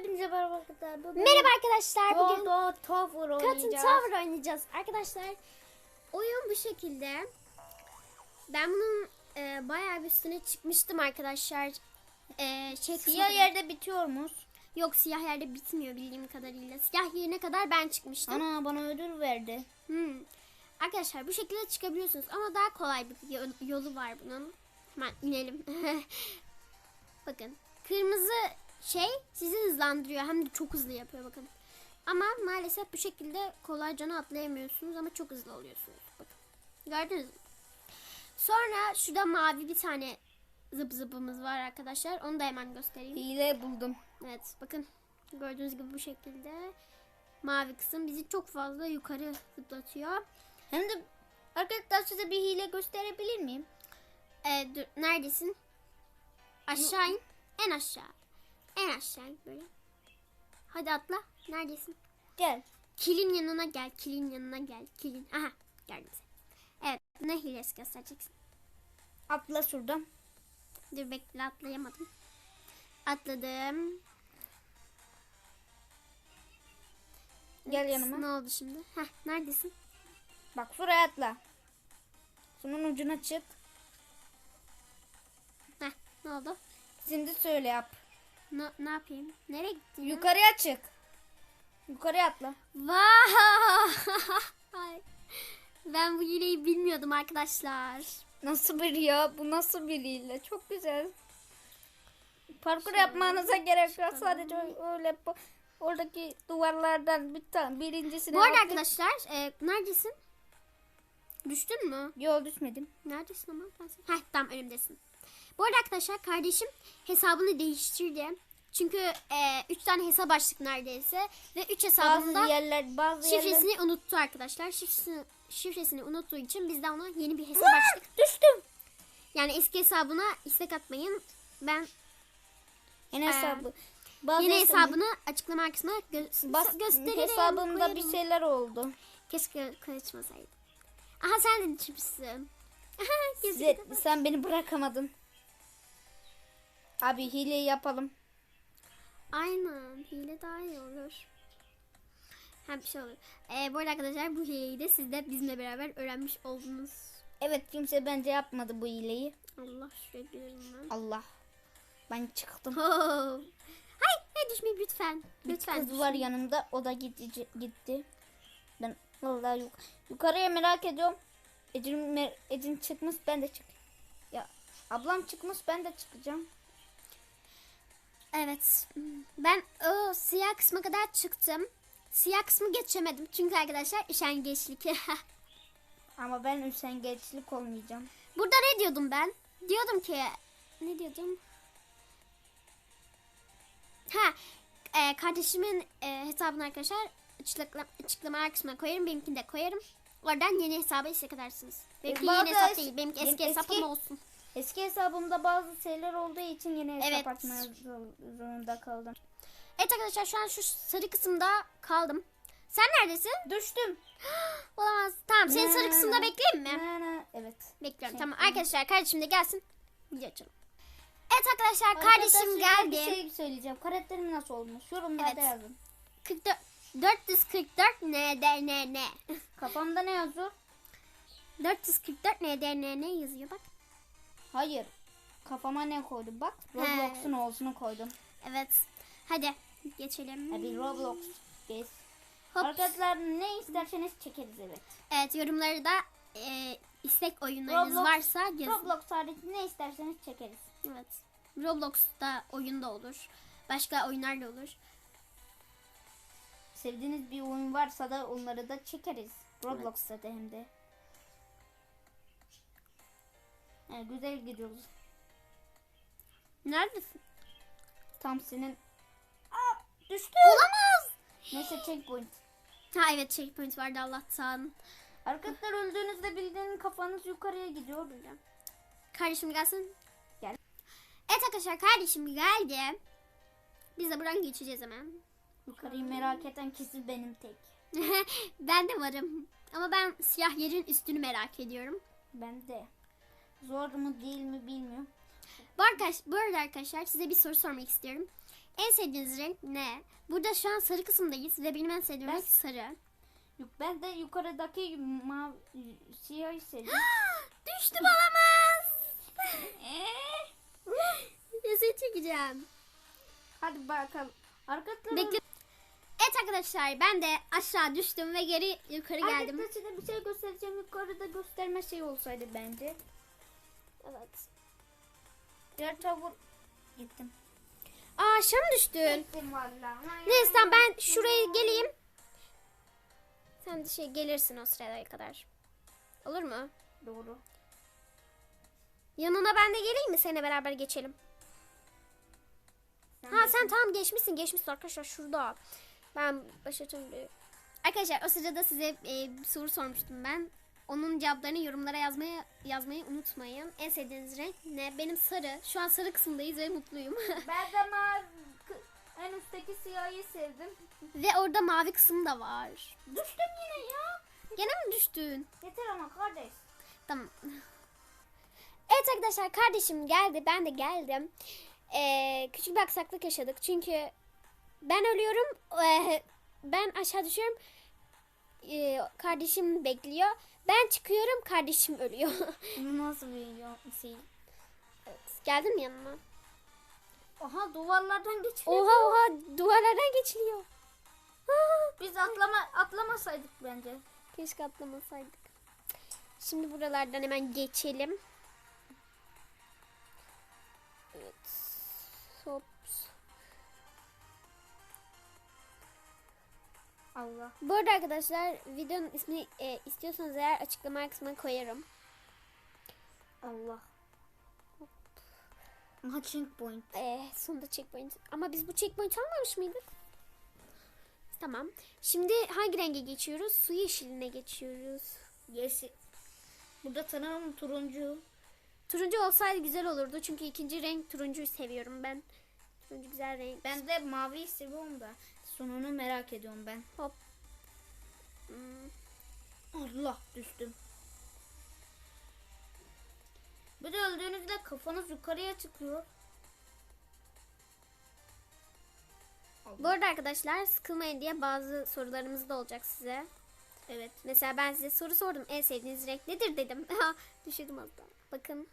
Hepinize merhaba arkadaşlar. Bugün Merhaba arkadaşlar. Bugün Bugün Tower oynayacağız. Tower oynayacağız. Arkadaşlar oyun bu şekilde. Ben bunun e, bayağı bir üstüne çıkmıştım arkadaşlar. E, şey Siyah kısmı- yerde bitiyormuş. Yok siyah yerde bitmiyor bildiğim kadarıyla. Siyah yerine kadar ben çıkmıştım. Ana bana ödül verdi. Hmm. Arkadaşlar bu şekilde çıkabiliyorsunuz ama daha kolay bir yo- yolu var bunun. Hemen inelim. bakın. Kırmızı şey sizi hızlandırıyor. Hem de çok hızlı yapıyor bakın. Ama maalesef bu şekilde kolayca atlayamıyorsunuz ama çok hızlı oluyorsunuz. Bakın. Gördünüz mü? Sonra şurada mavi bir tane zıp zıpımız var arkadaşlar. Onu da hemen göstereyim. Hile buldum. Evet bakın gördüğünüz gibi bu şekilde mavi kısım bizi çok fazla yukarı zıplatıyor. Hem de arkadaşlar size bir hile gösterebilir miyim? Ee, dur, neredesin? Aşağı in. En aşağı. En aşağı böyle. Hadi atla. Neredesin? Gel. Kilin yanına gel. Kilin yanına gel. Kilin. Aha gördüm seni. Evet ne hilesi göstereceksin? Atla şuradan. Dur bekle atlayamadım. Atladım. Gel yanıma. Ne oldu şimdi? Heh neredesin? Bak şuraya atla. Şunun ucuna çık. Heh ne oldu? Şimdi söyle yap. Ne, ne yapayım? Nereye gittin? ya? Yukarıya çık. Yukarıya atla. Vay! Ben bu hileyi bilmiyordum arkadaşlar. Nasıl bir ya? Bu nasıl bir hile? Çok güzel. Parkur yapmanıza gerek yok. Sadece öyle bu- oradaki duvarlardan bir tane birincisine Bu arada atlayıp- arkadaşlar e, neredesin? Düştün mü? Yol düşmedim. Neredesin ama? Heh tam önümdesin. Bu arada arkadaşlar kardeşim hesabını değiştirdi. Çünkü 3 tane hesap açtık neredeyse. Ve 3 Bazı hesabında yerler bazı yerler şifresini unuttu arkadaşlar. Şifresini, şifresini unuttuğu için biz de ona yeni bir hesap açtık. düştüm. Yani eski hesabına istek atmayın. Ben Yeni Ee, hesabı. Bazı yeni hesabı- hesabını açıklama kısmına gö- bas, gösteririm. hesabımda bir koyarım. şeyler oldu. Keşke karışmasaydı. Aha sen de düşmüşsün. Aha Size, gözüküyor. sen beni bırakamadın. Abi hileyi yapalım. Aynen. Hile daha iyi olur. Hem bir şey olur. Ee, bu arada arkadaşlar bu hileyi de siz de bizimle beraber öğrenmiş oldunuz. Evet kimse bence yapmadı bu hileyi. Allah şuraya girelim ben. Allah. Ben çıktım. Hayır, hayır düşmeyin lütfen. Bir Lütfen. kız düşmeyin. var yanımda. O da gitti. gitti. Ben vallahi yok. Yukarıya merak ediyorum. Ecin, Ecin çıkmış ben de çık. Ya ablam çıkmış ben de çıkacağım. Evet. Ben o siyah kısma kadar çıktım. Siyah kısmı geçemedim. Çünkü arkadaşlar üşengeçlik. Ama ben üşengeçlik olmayacağım. Burada ne diyordum ben? Diyordum ki ne diyordum? Ha, e, kardeşimin e, hesabını arkadaşlar açıklama, açıklamalar kısmına koyarım. Benimkini de koyarım. Oradan yeni hesaba istek edersiniz. Benimki bazı yeni hesap es- değil. Benimki eski hesap eski- ama olsun. Eski hesabımda bazı şeyler olduğu için yeni hesap Evet. açmaya zorunda kaldım. Evet arkadaşlar şu an şu sarı kısımda kaldım. Sen neredesin? Düştüm. Olamaz. Tamam senin Ne, sarı ne, kısımda ne. bekleyeyim mi? Ne, ne, Evet. Bekliyorum. Şey, Tamam arkadaşlar kardeşim de gelsin. Video açalım. Evet arkadaşlar kardeşim Arkadaşlar, geldi. Bir şey söyleyeceğim. Karakterim nasıl olmuş? Yorumlarda Evet. yazın. 44 444 NDNN. Kafamda ne yazıyor? 444 NDNN yazıyor bak. Hayır. Kafama ne koydum? Bak. Roblox'un olsunu koydum. Evet. Hadi geçelim. Hadi Roblox. Geç. Hop. Arkadaşlar ne isterseniz çekeriz evet. Evet yorumları da e, istek oyunlarınız Roblox- varsa yazın. Roblox hariç ne isterseniz çekeriz. Evet. Roblox'ta oyun da olur. Başka oyunlar da olur. Sevdiğiniz bir oyun varsa da onları da çekeriz. Roblox'ta da hem de. Evet, güzel gidiyoruz. Neredesin? Tam senin... Aa, düştü. Olamaz. Neyse checkpoint. Ha evet checkpoint vardı Allah'tan. Arkadaşlar öldüğünüzde bildiğin kafanız yukarıya gidiyor. Kardeşim gelsin. Gel. Evet arkadaşlar kardeşim geldi. Biz de buradan geçeceğiz hemen. Yukarıyı merak eden kesin benim tek. ben de varım. Ama ben siyah yerin üstünü merak ediyorum. Ben de. Zor mu değil mi bilmiyorum. Bu, arkadaş, bu arada arkadaşlar size bir soru sormak istiyorum. En sevdiğiniz renk ne? Burada şu an sarı kısımdayız ve benim en sevdiğim Ben- renk sarı. Yok, Ben de yukarıdaki mavi siyahı seviyorum. Düştüm olamaz. Resim çekeceğim. Hadi bakalım. Arkadaşlar Bekle. Evet arkadaşlar ben de aşağı düştüm ve geri yukarı geldim. Arkadaşlar size bir şey göstereceğim. Yukarıda gösterme şey olsaydı bence. Evet. Diğer tavır gittim. Aa aşağı mı düştün? Gittim valla. Neyse tamam ben şuraya geleyim. Sen de şey gelirsin o sıraya kadar. Olur mu? Doğru. Yanına ben de geleyim mi? Seninle beraber geçelim. Ha sen tamam geçmişsin geçmişsin arkadaşlar şurada. Ben başlatayım bir. Arkadaşlar o sırada size e, bir soru sormuştum ben. Onun cevaplarını yorumlara yazmayı yazmayı unutmayın. En sevdiğiniz renk ne? Benim sarı. Şu an sarı kısımdayız ve mutluyum. Ben de mavi en üstteki siyahı sevdim. ve orada mavi kısım da var. Düştüm yine ya. Gene mi düştün? Yeter ama kardeş. Tamam. Evet arkadaşlar kardeşim geldi. Ben de geldim. Ee, küçük bir aksaklık yaşadık. Çünkü ben ölüyorum. ee, ben aşağı düşüyorum. Ee, kardeşim bekliyor. Ben çıkıyorum. Kardeşim ölüyor. Bu nasıl bir şey? evet. Geldin mi yanıma? Oha duvarlardan geçiyor. Oha oha duvarlardan geçiliyor. Biz atlama atlamasaydık bence. keşke atlamasaydık. Şimdi buralardan hemen geçelim. Allah. Bu arada arkadaşlar videonun ismini e, istiyorsanız eğer açıklama kısmına koyarım. Allah. Aha checkpoint. E, sonunda checkpoint. Ama biz bu checkpoint almamış mıydık? Tamam. Şimdi hangi renge geçiyoruz? Su yeşiline geçiyoruz. Yeşil. Burada sanırım turuncu. Turuncu olsaydı güzel olurdu. Çünkü ikinci renk turuncuyu seviyorum ben. Turuncu güzel renk. Ben de mavi seviyorum da sonunu merak ediyorum ben. Hop. Hmm. Allah düştüm. Bir de öldüğünüzde kafanız yukarıya çıkıyor. Bu arada arkadaşlar sıkılmayın diye bazı sorularımız da olacak size. Evet. Mesela ben size soru sordum. En sevdiğiniz renk nedir dedim. Düşürdüm daha. Bakın.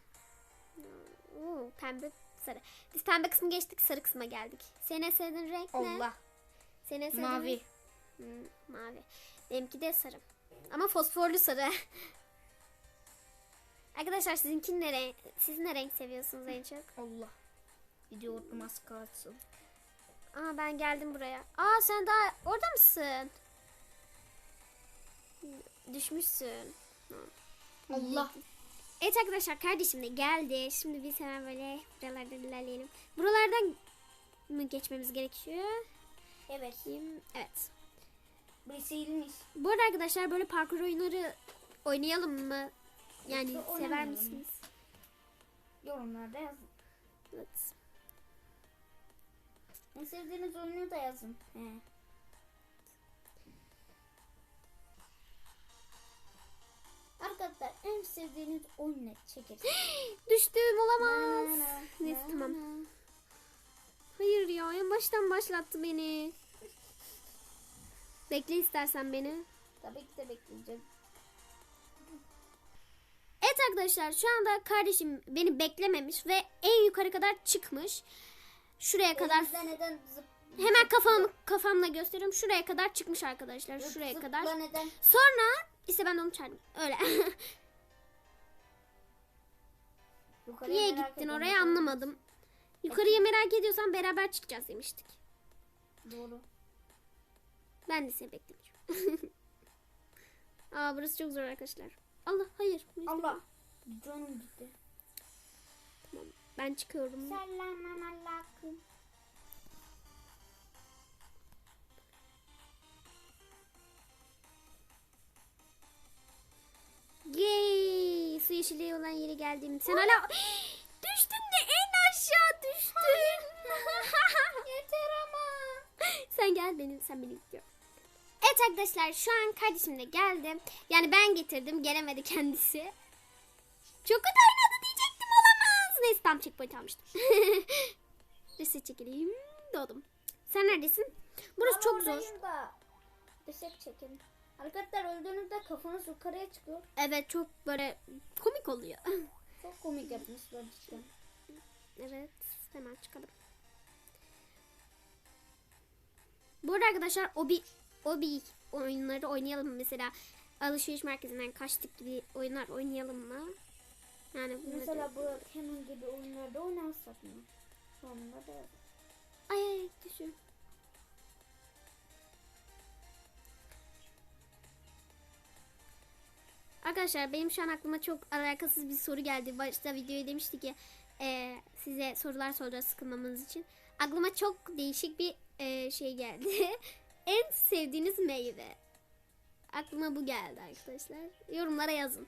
Oo, pembe sarı. Biz pembe kısmı geçtik sarı kısma geldik. Senin en sevdiğin renk ne? Allah. Senin en sevdiğin Mavi. Hmm, mavi. Benimki de sarı. Ama fosforlu sarı. Arkadaşlar sizinki ne renk? Siz ne renk seviyorsunuz en çok? Allah. Gidiyordum az kalsın. Aa ben geldim buraya. Aa sen daha orada mısın? Düşmüşsün. Allah. Evet arkadaşlar kardeşim de geldi. Şimdi biz hemen böyle buralardan ilerleyelim. Buralardan mı geçmemiz gerekiyor? Evet. Kim? Evet. İlmiş. Bu arada arkadaşlar böyle parkur oyunları oynayalım mı? Yani Yoksa sever oynamayalım misiniz? Yorumlarda yazın. Evet. En sevdiğiniz oyunu da yazın. He. Arkadaşlar en sevdiğiniz oyun ne? Çekeriz. Düştüm olamaz. Na, na, Neyse na, tamam. na. Hayır ya en baştan başlattı beni. Bekle istersen beni. Tabii ki de bekleyeceğim. Evet arkadaşlar şu anda kardeşim beni beklememiş ve en yukarı kadar çıkmış. Şuraya kadar Elimizde neden zıp hemen kafam kafamla gösteriyorum. Şuraya kadar çıkmış arkadaşlar. Şuraya zıpla kadar. neden? Sonra işte ben de onu çağırdım. Öyle. Yukarıya Niye merak gittin ediyorum. oraya anlamadım. Yukarıya merak ediyorsan beraber çıkacağız demiştik. Doğru. Ben de seni bekliyorum. Aa burası çok zor arkadaşlar. Allah hayır. Allah. Canım gitti. Ben çıkıyorum. Selamun aleyküm. Yay! Su yeşili olan yere geldim. Sen hala düştün aşağı düştün. Yeter ama. sen gel benim sen beni bekliyor. Evet arkadaşlar şu an kardeşim de geldi. Yani ben getirdim gelemedi kendisi. Çok kötü oynadı diyecektim olamaz. Neyse tam checkpoint almıştım. Reset çekileyim. Doğdum. Sen neredesin? Burası Ama çok zor. Da. Destek çekin. Arkadaşlar öldüğünüzde kafanız yukarıya çıkıyor. Evet çok böyle komik oluyor. Çok komik yapmışlar cidden. Evet hemen çıkalım. Bu arada arkadaşlar o bir o bir oyunları oynayalım mesela alışveriş merkezinden kaçtık gibi oyunlar oynayalım mı? Yani Mesela bu Canon gibi oyunlarda oynarsak mı? Sonunda da Ay ay düşün. Arkadaşlar benim şu an aklıma çok alakasız bir soru geldi. Başta videoyu demiştik ki e, size sorular soracağız sıkılmamanız için. Aklıma çok değişik bir e, şey geldi. en sevdiğiniz meyve. Aklıma bu geldi arkadaşlar. Yorumlara yazın.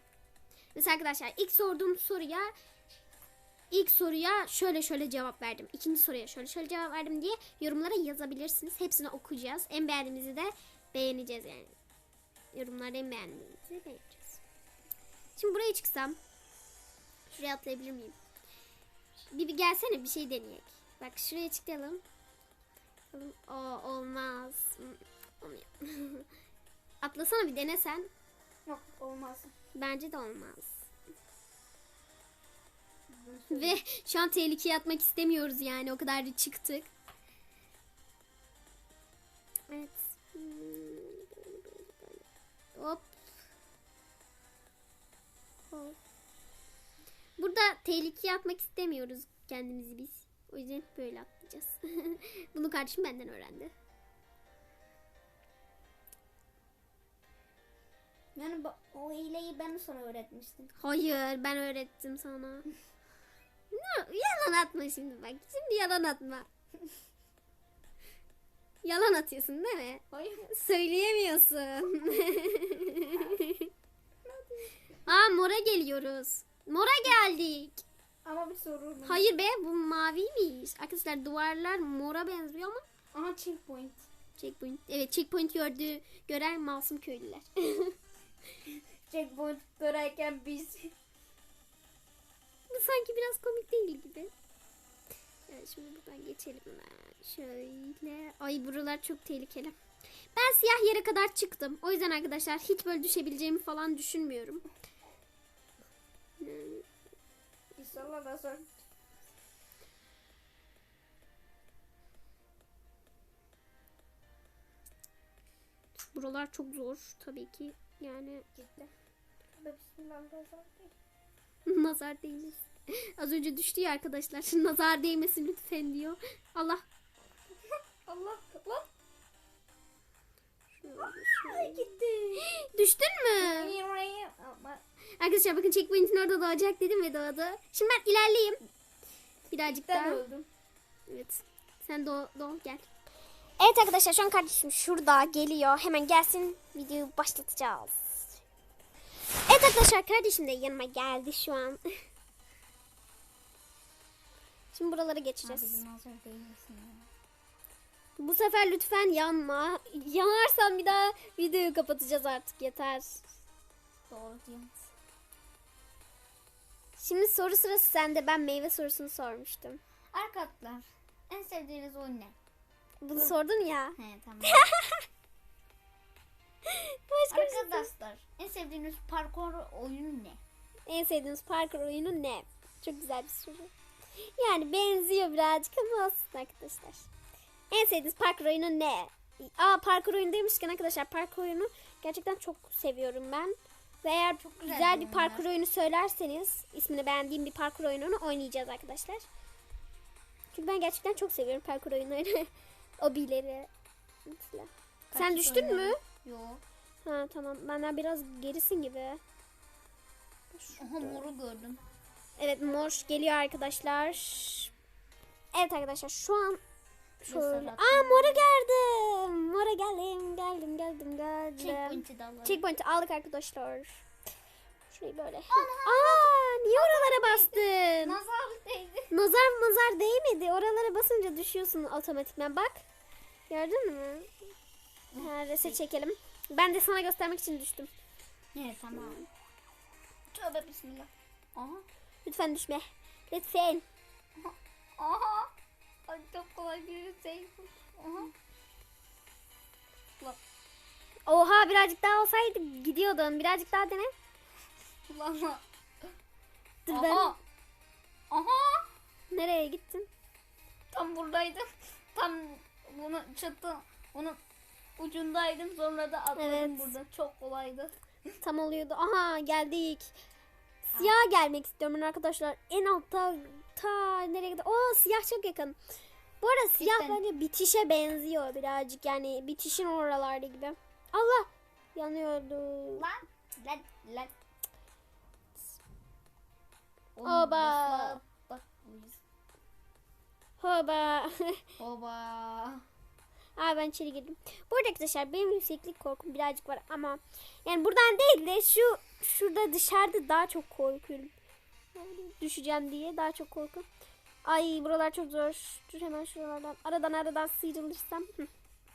Mesela arkadaşlar ilk sorduğum soruya İlk soruya şöyle şöyle cevap verdim. İkinci soruya şöyle şöyle cevap verdim diye yorumlara yazabilirsiniz. Hepsini okuyacağız. En beğendiğimizi de beğeneceğiz yani. Yorumlarda en beğendiğimizi beğeneceğiz. Şimdi buraya çıksam şuraya atlayabilir miyim? Bir, bir gelsene bir şey deneyek. Bak şuraya çıkalım. O olmaz. Hmm, Olmuyor. Atlasana bir denesen. yok olmaz. Bence de olmaz. Ve şu an tehlikeye atmak istemiyoruz yani o kadar da çıktık. Evet. Hop. Hop. Burada tehlikeye atmak istemiyoruz kendimizi biz. O yüzden böyle atlayacağız. Bunu kardeşim benden öğrendi. Yani o hileyi ben sana öğretmiştim. Hayır ben öğrettim sana. No, yalan atma şimdi bak. Şimdi yalan atma. yalan atıyorsun değil mi? Hayır. Söyleyemiyorsun. Aa mora geliyoruz. Mora geldik. Ama bir soru. var. Hayır be bu maviymiş. Arkadaşlar duvarlar mora benziyor ama Aha checkpoint. checkpoint. Evet checkpoint gördüğü gören masum köylüler. Checkpoint görerken biz. Bu sanki biraz komik değil gibi. Evet, şimdi buradan geçelim hemen. Şöyle. Ay buralar çok tehlikeli. Ben siyah yere kadar çıktım. O yüzden arkadaşlar hiç böyle düşebileceğimi falan düşünmüyorum. İnşallah da sonra. Buralar çok zor tabii ki. Yani Gitti. Nazar değmesin. Az önce düştü ya arkadaşlar. nazar değmesin lütfen diyor. Allah. Allah. Allah. Gitti. Düştün mü? Arkadaşlar bakın checkpoint'in orada doğacak dedim ve doğdu. Şimdi ben ilerleyeyim. Birazcık ben daha. öldüm. Evet. Sen doğ, doğ gel. Evet arkadaşlar şu an kardeşim şurada geliyor. Hemen gelsin videoyu başlatacağız. Evet arkadaşlar kardeşim de yanıma geldi şu an. Şimdi buraları geçeceğiz. Abi. Bu sefer lütfen yanma. Yanarsan bir daha videoyu kapatacağız artık yeter. Doğru diyorsun. Şimdi soru sırası sende. Ben meyve sorusunu sormuştum. Arkadaşlar en sevdiğiniz oyun ne? Bunu sordun ya. He tamam. Başka. Arkadaşlar en sevdiğiniz parkur oyunu ne? En sevdiğiniz parkur oyunu ne? Çok güzel bir soru. Yani benziyor birazcık ama olsun arkadaşlar. En sevdiğiniz parkur oyunu ne? Aa parkur oyunu demişken arkadaşlar parkur oyunu gerçekten çok seviyorum ben. Ve eğer çok güzel güzel, bir parkur oyunu söylerseniz ismini beğendiğim bir parkur oyununu oynayacağız arkadaşlar. Çünkü ben gerçekten çok seviyorum parkur oyunlarını. Obileri. Mesela. Sen düştün mü? Yok. Ha tamam. Benden biraz gerisin gibi. Aha moru gördüm. Evet mor geliyor arkadaşlar. Evet arkadaşlar şu an şöyle. Aa mora geldim. Mora geldim. Geldim geldim geldim. Checkpoint'i de alalım. Checkpoint'i aldık arkadaşlar. Şurayı böyle. Aa niye oralara bastın? Nazar değdi. Nazar nazar değmedi. Oralara basınca düşüyorsun otomatikman. Bak. Gördün mü? Ha, reset çekelim. Ben de sana göstermek için düştüm. Evet tamam. Tövbe bismillah. Aha. Lütfen düşme. Lütfen. Aha. Ay çok kolay bir şey. Aha. Oha birazcık daha olsaydı gidiyordum. Birazcık daha dene. Ulan. Dur Aha. ben. Aha. Nereye gittin? Tam buradaydım. Tam bunu çatı onun ucundaydım. Sonra da atladım evet. burada. Çok kolaydı. Tam oluyordu. Aha geldik. Siyah gelmek istiyorum ben arkadaşlar. En altta ta nereye gidiyor? Oo siyah çok yakın. Bu arada siyah Cidden. bence bitişe benziyor birazcık. Yani bitişin oralarda gibi. Allah yanıyordu. Lan. Lan. Lan. Oba. Hoba. Oba. Aa ben içeri girdim. Bu arada arkadaşlar benim yükseklik korkum birazcık var ama yani buradan değil de şu şurada dışarıda daha çok korkuyorum. Düşeceğim diye daha çok korkuyorum. Ay buralar çok zor. Dur hemen şuralardan aradan aradan sıyrılırsam. Hı,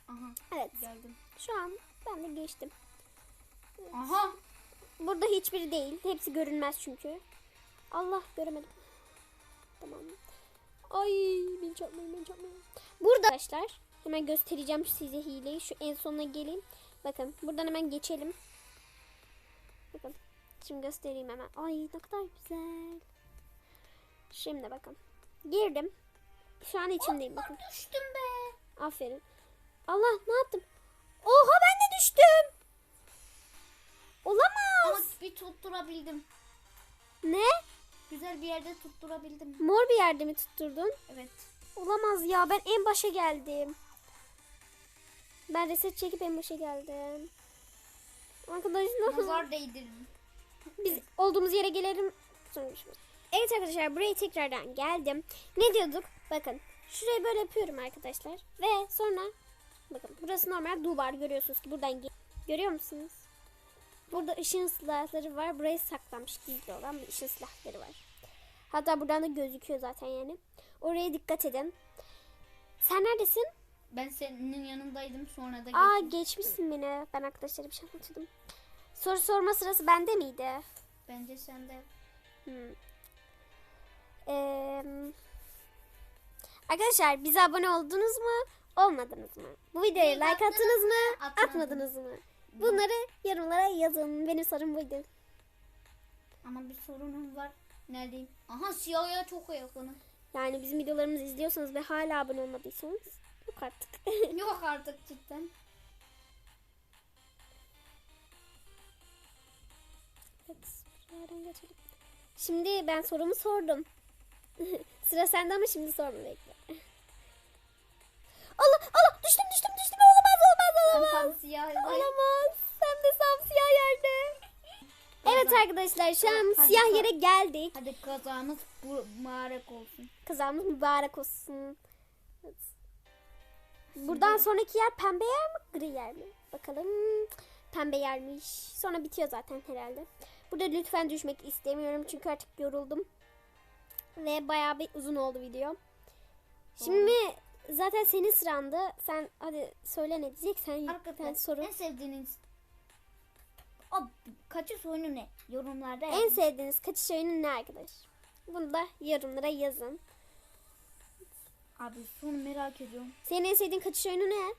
Aha. Evet Geldim. şu an ben de geçtim. Aha. Burada hiçbiri değil. Hepsi görünmez çünkü. Allah göremedim. Tamam. Ay beni çarpmayın beni çarpmayın. Burada arkadaşlar hemen göstereceğim size hileyi. Şu en sonuna geleyim. Bakın buradan hemen geçelim. Bakın. Şimdi göstereyim hemen. Ay ne kadar güzel. Şimdi bakın. Girdim. Şu an içindeyim bakın. Düştüm be. Aferin. Allah ne yaptım? Oha ben de düştüm. Olamaz. Ama bir tutturabildim. Ne? Güzel bir yerde tutturabildim. Mor bir yerde mi tutturdun? Evet. Olamaz ya ben en başa geldim. Ben reset çekip en başa geldim. Arkadaşlar Nazar değdirdim. Biz olduğumuz yere gelelim. Görüşürüz. Evet arkadaşlar buraya tekrardan geldim. Ne diyorduk? Bakın şurayı böyle yapıyorum arkadaşlar. Ve sonra bakın burası normal duvar görüyorsunuz ki buradan görüyor musunuz? Burada ışın silahları var. Buraya saklanmış gizli olan bir ışın silahları var. Hatta buradan da gözüküyor zaten yani. Oraya dikkat edin. Sen neredesin? Ben senin yanındaydım sonra da Aa geçtim. geçmişsin beni. Ben arkadaşlara bir şey anlatıyordum. Soru sorma sırası bende miydi? Bence sen de. Hmm. Ee, arkadaşlar bize abone oldunuz mu? Olmadınız mı? Bu videoya Like like attınız mı? atmadınız. Atmadınız mı? Bunları yorumlara yazın. Benim sorum buydu. Ama bir sorunum var. Neredeyim? Aha siyahya çok yakınım. Yani bizim videolarımızı izliyorsanız ve hala abone olmadıysanız yok artık. Yok artık cidden. Evet, geçelim. Şimdi ben sorumu sordum. Sıra sende ama şimdi sorma bekle. Allah Allah düştüm düştüm düştüm olamaz olamaz. siyah. Olamaz. Hem de sam siyah yerde. Evet arkadaşlar şu an Hadi siyah yere geldik. Hadi kazamız bu mübarek olsun. Kazamız mübarek olsun. Evet. Buradan sonraki yer pembe yer mi gri yer mi? Bakalım. Pembe yermiş. Sonra bitiyor zaten herhalde. Burada lütfen düşmek istemiyorum çünkü artık yoruldum. Ve bayağı bir uzun oldu video. Şimdi zaten senin sırandı. Sen hadi söyle ne diyeceksen. Arkadaşlar soru. en sevdiğiniz o kaçış oyunu ne? Yorumlarda En yazın. sevdiğiniz kaçış oyunu ne arkadaş? Bunu da yorumlara yazın. Abi şunu merak ediyorum. Senin en sevdiğin kaçış oyunu ne?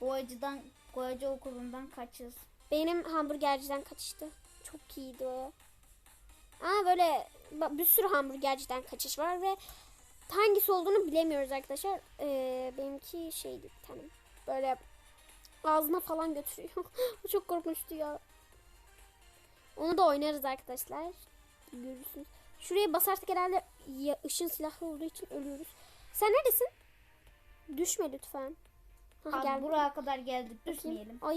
Boyacıdan, boyacı okulundan kaçış. Benim hamburgerciden kaçıştı. Çok iyiydi o. Aa böyle bir sürü hamburgerciden kaçış var ve hangisi olduğunu bilemiyoruz arkadaşlar. Ee, benimki şeydi bir. Böyle ağzına falan götürüyor. Bu çok korkunçtu ya. Onu da oynarız arkadaşlar. Görürsünüz. Şuraya basarsak herhalde ya, ışın silahı olduğu için ölüyoruz. Sen neredesin? Düşme lütfen. Abi buraya kadar geldik düşmeyelim. Ay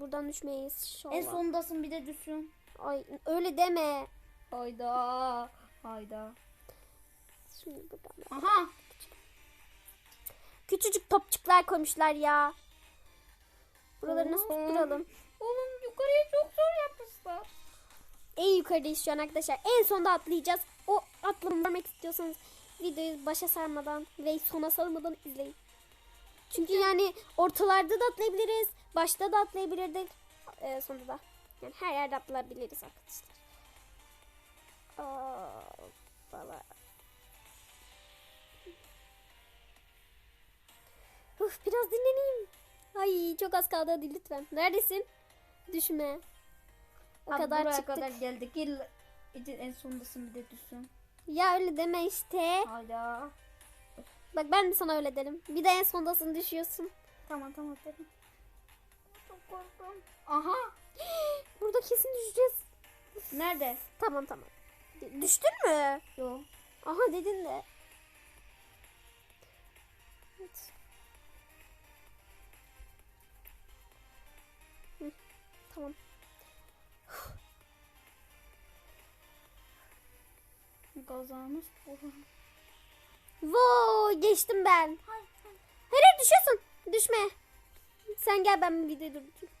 buradan düşmeyiz. inşallah. En sondasın bir de düşün. Ay öyle deme. Hayda. Hayda. Şimdi buradan. Aha. Küçücük topçuklar koymuşlar ya. Buraları nasıl tutturalım? Oğlum yukarıya çok zor yapmışlar. En yukarıdayız şu an arkadaşlar. En sonda atlayacağız. O görmek istiyorsanız videoyu başa sarmadan ve sona sarmadan izleyin. Çünkü yani ortalarda da atlayabiliriz. Başta da atlayabilirdik. Ee, sonunda da. Yani her yerde atlayabiliriz arkadaşlar. Aa, valla. Uf, biraz dinleneyim. Ay çok az kaldı hadi lütfen. Neredesin? Düşme. O Abi kadar buraya çıktık. kadar geldik. Ecin en sondasın bir de düşsün. Ya öyle deme işte. Hayda. Bak ben de sana öyle derim. Bir de en sondasını düşüyorsun. Tamam tamam dedim. Çok korktum. Aha. Burada kesin düşeceğiz. Nerede? Tamam tamam. D- Düştün mü? Yok. Aha dedin de. Evet. Hı, Tamam. Kazanmış bu. Wow, geçtim ben. Hayır. Düşüyorsun. Düşme. Sen gel ben bir videoyu durdurayım.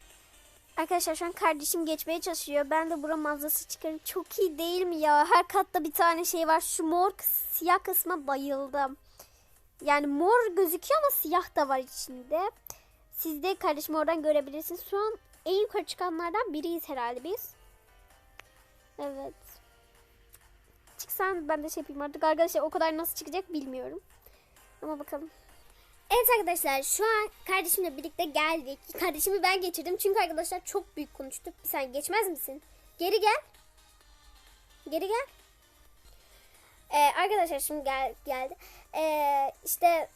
Arkadaşlar şu an kardeşim geçmeye çalışıyor. Ben de bura manzarası çıkarım. Çok iyi değil mi ya? Her katta bir tane şey var. Şu mor siyah kısma bayıldım. Yani mor gözüküyor ama siyah da var içinde. Siz de kardeşimi oradan görebilirsiniz. Şu an en yukarı çıkanlardan biriyiz herhalde biz. Evet. Çıksan ben de şey yapayım artık. Arkadaşlar o kadar nasıl çıkacak bilmiyorum. Ama bakalım. Evet arkadaşlar şu an kardeşimle birlikte geldik. Kardeşimi ben geçirdim çünkü arkadaşlar çok büyük konuştuk. Saniye geçmez misin? Geri gel. Geri gel. Ee, arkadaşlar şimdi gel, geldi. Ee, işte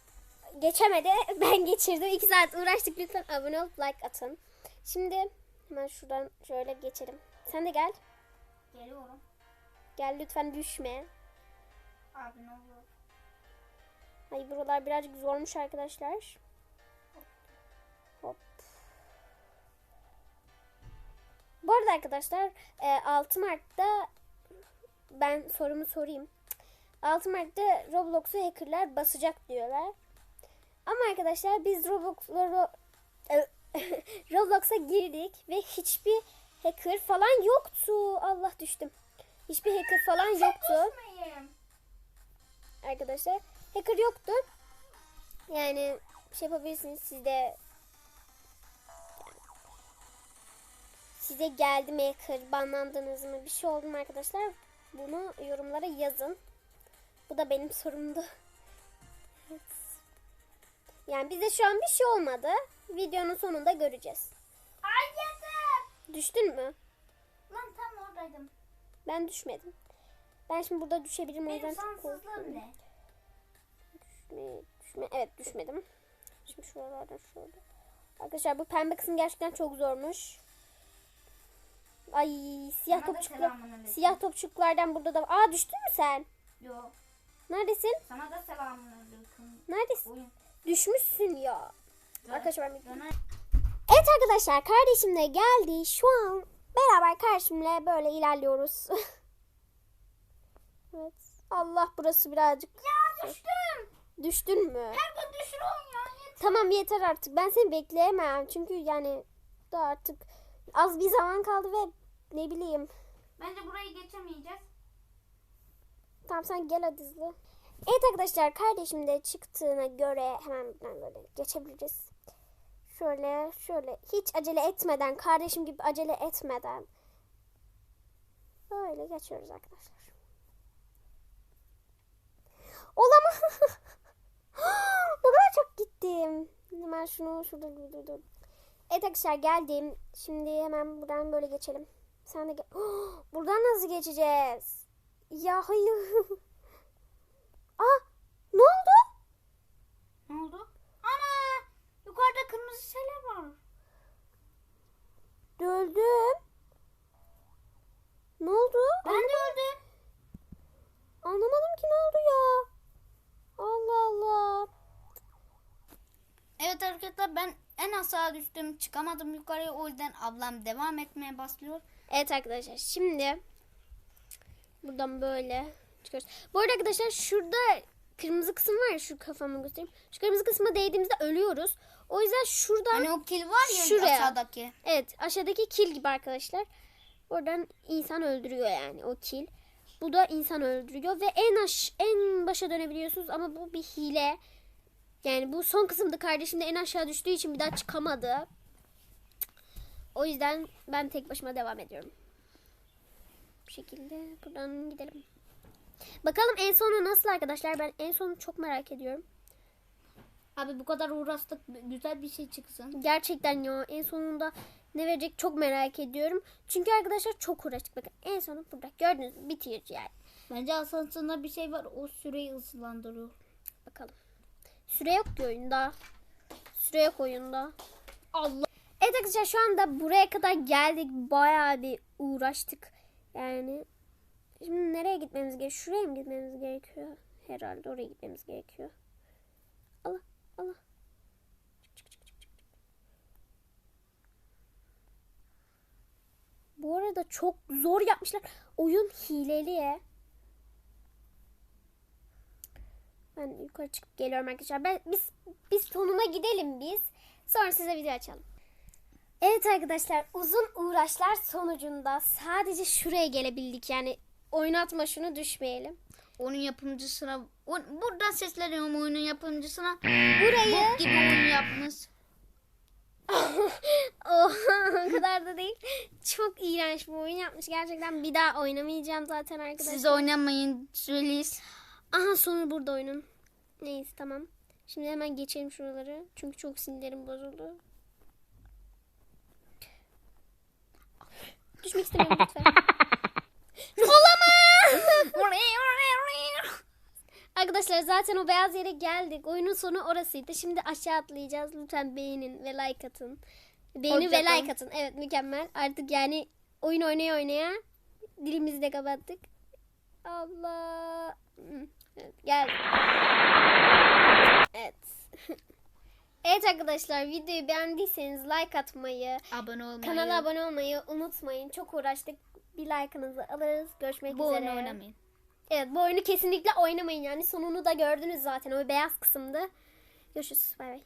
geçemedi. Ben geçirdim. İki saat uğraştık. Lütfen abone olup like atın. Şimdi hemen şuradan şöyle geçelim. Sen de gel. Geliyorum. Gel lütfen düşme. Abi ne olur. Ay buralar birazcık zormuş arkadaşlar. Hop. Bu arada arkadaşlar e, 6 Mart'ta ben sorumu sorayım. 6 Mart'ta Roblox'u hackerlar basacak diyorlar. Ama arkadaşlar biz Roblox'ları e, Roblox'a girdik ve hiçbir hacker falan yoktu. Allah düştüm. Hiçbir hacker falan yoktu arkadaşlar. Hacker yoktu. Yani şey yapabilirsiniz siz de size geldi mi hacker banlandınız mı bir şey oldu mu arkadaşlar bunu yorumlara yazın. Bu da benim sorumdu. Evet. Yani bize şu an bir şey olmadı. Videonun sonunda göreceğiz. Ay yeter. Düştün mü? Lan tam oradaydım. Ben düşmedim. Ben şimdi burada düşebilirim o Benim yüzden çok korkuyorum. ne? Düşme, düşme. Evet düşmedim. Şimdi şuralardan şöyle. Arkadaşlar bu pembe kısım gerçekten çok zormuş. Ay siyah topçuklar. Siyah topçuklardan burada da. Aa düştün mü sen? Yok. Neredesin? Sana da selamünaleyküm. Neredesin? Oyun. Düşmüşsün ya. Dön- Arkadaşlar ben. Evet arkadaşlar kardeşim de geldi. Şu an beraber kardeşimle böyle ilerliyoruz. evet. Allah burası birazcık. Ya düştüm. Düştün mü? Her gün düşürüyorsun ya. Yeter. Tamam yeter artık. Ben seni bekleyemem. Çünkü yani da artık az bir zaman kaldı ve ne bileyim. Bence burayı geçemeyeceğiz. Tamam sen gel hadi hızlı. Evet arkadaşlar kardeşim de çıktığına göre hemen böyle geçebiliriz. Şöyle şöyle hiç acele etmeden kardeşim gibi acele etmeden böyle geçiyoruz arkadaşlar. Olamaz. ne kadar çok gittim. Hemen şunu şurada dur dur dur. Evet arkadaşlar geldim. Şimdi hemen buradan böyle geçelim. Sen de gel. Buradan nasıl geçeceğiz? Ya hayır. Aa ne oldu? Ne oldu? Ana! Yukarıda kırmızı şeyler var. Öldüm. Ne oldu? Ben de öldüm. Anlamadım ki ne oldu ya. Allah Allah. Evet arkadaşlar ben en aşağı düştüm. Çıkamadım yukarıya. O yüzden ablam devam etmeye başlıyor. Evet arkadaşlar şimdi buradan böyle çıkıyoruz. Bu arada arkadaşlar şurada kırmızı kısım var ya şu kafamı göstereyim. Şu kırmızı kısma değdiğimizde ölüyoruz. O yüzden şuradan Hani o kil var ya Şuraya. aşağıdaki. Evet aşağıdaki kil gibi arkadaşlar. Oradan insan öldürüyor yani o kil. Bu da insan öldürüyor ve en aş en başa dönebiliyorsunuz ama bu bir hile. Yani bu son kısımda kardeşim de en aşağı düştüğü için bir daha çıkamadı. O yüzden ben tek başıma devam ediyorum. Bu şekilde buradan gidelim. Bakalım en sonu nasıl arkadaşlar? Ben en sonu çok merak ediyorum. Abi bu kadar uğraştık güzel bir şey çıksın. Gerçekten ya en sonunda ne verecek çok merak ediyorum. Çünkü arkadaşlar çok uğraştık. Bakın en sonu burada. Gördünüz mü? Bitiyor yani. Bence asansörde bir şey var o süreyi hızlandırıyor. Bakalım. Süre yok ki oyunda. Süre yok oyunda. Allah. Evet arkadaşlar şu anda buraya kadar geldik. Bayağı bir uğraştık. Yani şimdi nereye gitmemiz gerekiyor? Şuraya mı gitmemiz gerekiyor? Herhalde oraya gitmemiz gerekiyor. Allah Allah. Bu arada çok zor yapmışlar. Oyun hileli. Ben yukarı çıkıp geliyorum arkadaşlar. Ben, biz, biz sonuna gidelim biz. Sonra size video açalım. Evet arkadaşlar uzun uğraşlar sonucunda sadece şuraya gelebildik. Yani oynatma şunu düşmeyelim. Onun yapımcısına o, buradan sesleniyorum oyunun yapımcısına. Burayı Bok gibi oyun yapmış. oh, o kadar da değil. Çok iğrenç bir oyun yapmış. Gerçekten bir daha oynamayacağım zaten arkadaşlar. Siz oynamayın söyleyiz. Aha sonu burada oyunun. Neyse tamam. Şimdi hemen geçelim şuraları. Çünkü çok sinirlerim bozuldu. Düşmek istemiyorum lütfen. Arkadaşlar zaten o beyaz yere geldik. Oyunun sonu orasıydı. Şimdi aşağı atlayacağız. Lütfen beğenin ve like atın. Beğenin ve Hoşça kalın. like atın. Evet mükemmel. Artık yani oyun oynaya oynaya dilimizi de kapattık. Allah. Evet, gel. Evet. evet arkadaşlar videoyu beğendiyseniz like atmayı, abone olmayı. kanala abone olmayı unutmayın. Çok uğraştık. Bir like'ınızı alırız. Görüşmek Bu üzere. oyunu oynamayın. Evet bu oyunu kesinlikle oynamayın yani sonunu da gördünüz zaten o beyaz kısımdı. Görüşürüz bay bay.